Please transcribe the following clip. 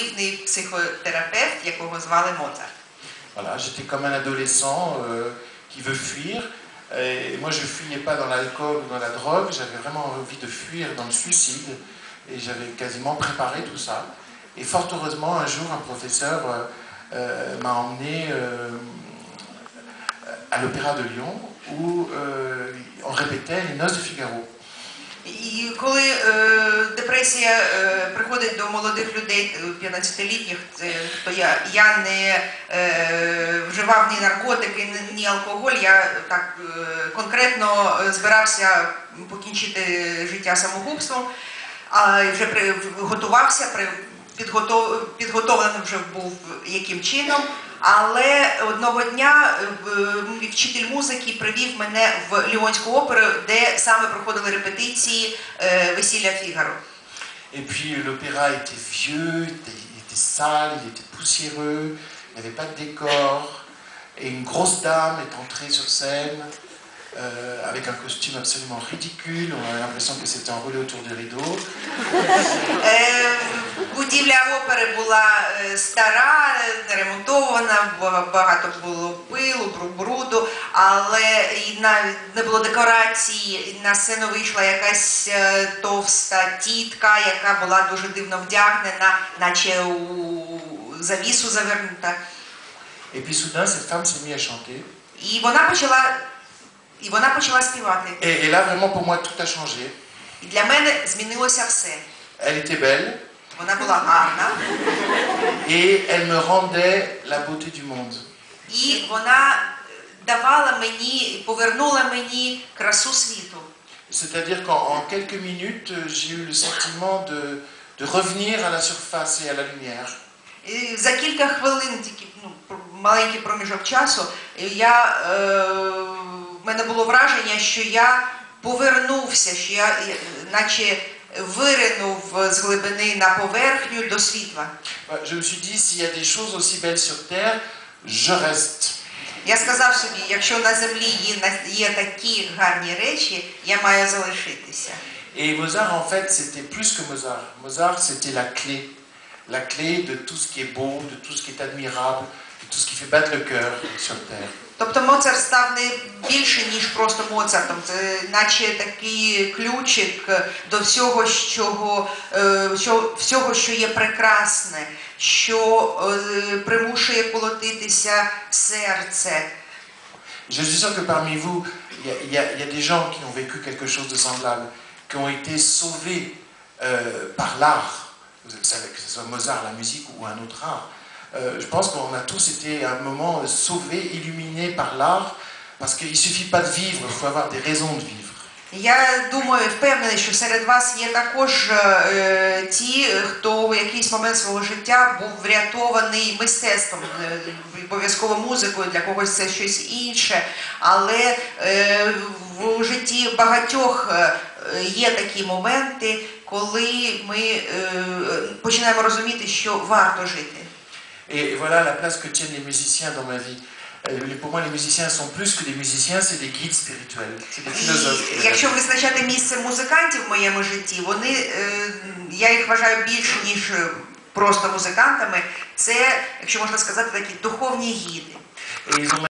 Дивний психотерапевт, якого звали Моцарт. Voilà, j'étais comme un adolescent euh, qui veut fuir. Et moi, je fuyais pas dans l'alcool ou dans la drogue, j'avais vraiment envie de fuir dans le suicide. Et j'avais quasiment préparé tout ça. Et fort heureusement, un jour, un professeur euh, euh, m'a emmené euh, à l'Opéra de Lyon où euh, on répétait les Noces de Figaro. І коли е, депресія е, приходить до молодих людей, е, 15-літніх, то я, я не е, вживав ні наркотики, ні, алкоголь, я так е, конкретно е, збирався покінчити життя самогубством, а вже при, готувався, при, підготов, підготовлений вже був яким чином. Але одного дня е, вчитель музики привів мене в Ліонську оперу, де саме проходили репетиції е, весілля Фігаро. Et puis l'opéra était vieux, était, il était sale, il était poussiéreux, il n'y avait pas de décor. Et une grosse dame est entrée sur scène euh, avec un costume absolument ridicule. On avait l'impression que c'était enroulé autour du rideau. Була е, стара, ремонтована, багато було пилу, бруду, але не було декорації. На сцену вийшла якась е, товста тітка, яка була дуже дивно вдягнена, наче у завісу завернута. Et puis soudain, cette femme s'est mise à chanter. І вона почала, і вона почала співати. Et, et là, vraiment, pour moi, tout a changé. І для мене змінилося все. Elle était belle Вона була гарна, et elle me rendait la beauté du monde. і вона давала мені, повернула мені красу світу. C'est-à-dire qu'en en quelques minutes, euh, j'ai eu le sentiment de, de revenir à la surface et à la lumière. І за кілька хвилин, тільки ну, пр- маленький проміжок часу, я, е, в мене було враження, що я повернувся, що я е, наче виринув з глибини на поверхню до світла. Je me suis dit, s'il y a des choses aussi belles sur Terre, je reste. Я сказав собі, якщо на землі є, є такі гарні речі, я маю залишитися. Et Mozart, en fait, c'était plus que Mozart. Mozart, c'était la clé. La clé de tout ce qui est beau, de tout ce qui est admirable, tout ce qui fait battre le cœur sur Terre. Тобто Моцарт став не більше, ніж просто Моцартом. Це наче такий ключик до всього, що, що, всього, що є прекрасне, що е, примушує колотитися серце. Je suis sûr que parmi vous, il y, y y a des gens qui ont vécu quelque chose de semblable, qui ont été sauvés euh, par l'art, Vous savez, que ce soit Mozart, la musique ou un autre art. Euh, je pense qu'on a tous été à un moment sauvés, illuminés par l'art, parce qu'il ne suffit pas de vivre, il faut avoir des raisons de vivre. Я думаю, впевнений, що серед вас є також е, ті, хто в якийсь момент свого життя був врятований мистецтвом, е, обов'язково музикою, для когось це щось інше. Але е, в житті багатьох е, є такі моменти, коли ми е, починаємо розуміти, що варто жити. Et voilà la place que tiennent les musiciens dans ma vie. Euh, Pour moi, les musiciens sont plus que des musiciens, c'est des guides spirituels, c'est des philosophes. І якщо визначати місце музикантів в моєму житті, вони е, я їх вважаю більше ніж е, просто музикантами. Це, якщо можна сказати, такі духовні гіди.